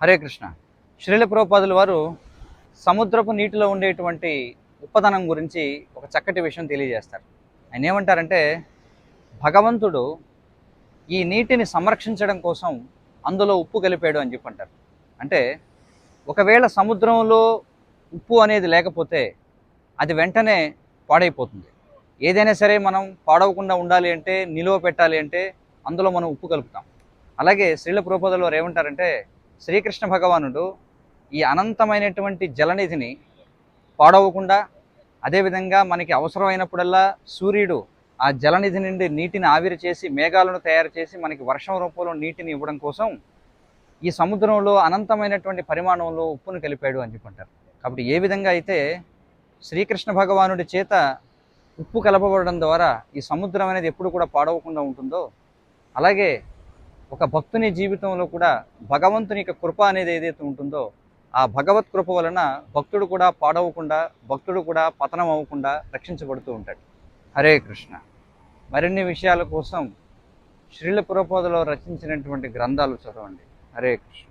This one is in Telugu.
హరే కృష్ణ. శ్రీల ప్రోపాదులు వారు సముద్రపు నీటిలో ఉండేటువంటి ఉప్పదనం గురించి ఒక చక్కటి విషయం తెలియజేస్తారు. ఆయన ఏమంటారంటే భగవంతుడు ఈ నీటిని సంరక్షించడం కోసం అందులో ఉప్పు కలిపాడు అని చెప్పి అంటారు. అంటే ఒకవేళ సముద్రంలో ఉప్పు అనేది లేకపోతే అది వెంటనే పాడైపోతుంది. ఏదైనా సరే మనం పాడవకుండా ఉండాలి అంటే నిలువ పెట్టాలి అంటే అందులో మనం ఉప్పు కలుపుతాం. అలాగే శ్రీల ప్రోపదలో వారు ఏమంటారంటే శ్రీకృష్ణ భగవానుడు ఈ అనంతమైనటువంటి జలనిధిని పాడవకుండా అదేవిధంగా మనకి అవసరమైనప్పుడల్లా సూర్యుడు ఆ జలనిధి నుండి నీటిని ఆవిరి చేసి మేఘాలను తయారు చేసి మనకి వర్షం రూపంలో నీటిని ఇవ్వడం కోసం ఈ సముద్రంలో అనంతమైనటువంటి పరిమాణంలో ఉప్పును కలిపాడు అని చెప్పుకుంటారు. కాబట్టి ఏ విధంగా అయితే శ్రీకృష్ణ భగవానుడి చేత ఉప్పు కలపబడడం ద్వారా ఈ సముద్రం అనేది ఎప్పుడు కూడా పాడవకుండా ఉంటుందో అలాగే ఒక భక్తుని జీవితంలో కూడా భగవంతుని యొక్క కృప అనేది ఏదైతే ఉంటుందో ఆ భగవత్ కృప వలన భక్తుడు కూడా పాడవకుండా భక్తుడు కూడా పతనం అవ్వకుండా రక్షించబడుతూ ఉంటాడు. హరే కృష్ణ. మరిన్ని విషయాల కోసం శ్రీల పురపోదలో రచించినటువంటి గ్రంథాలు చదవండి. హరే కృష్ణ.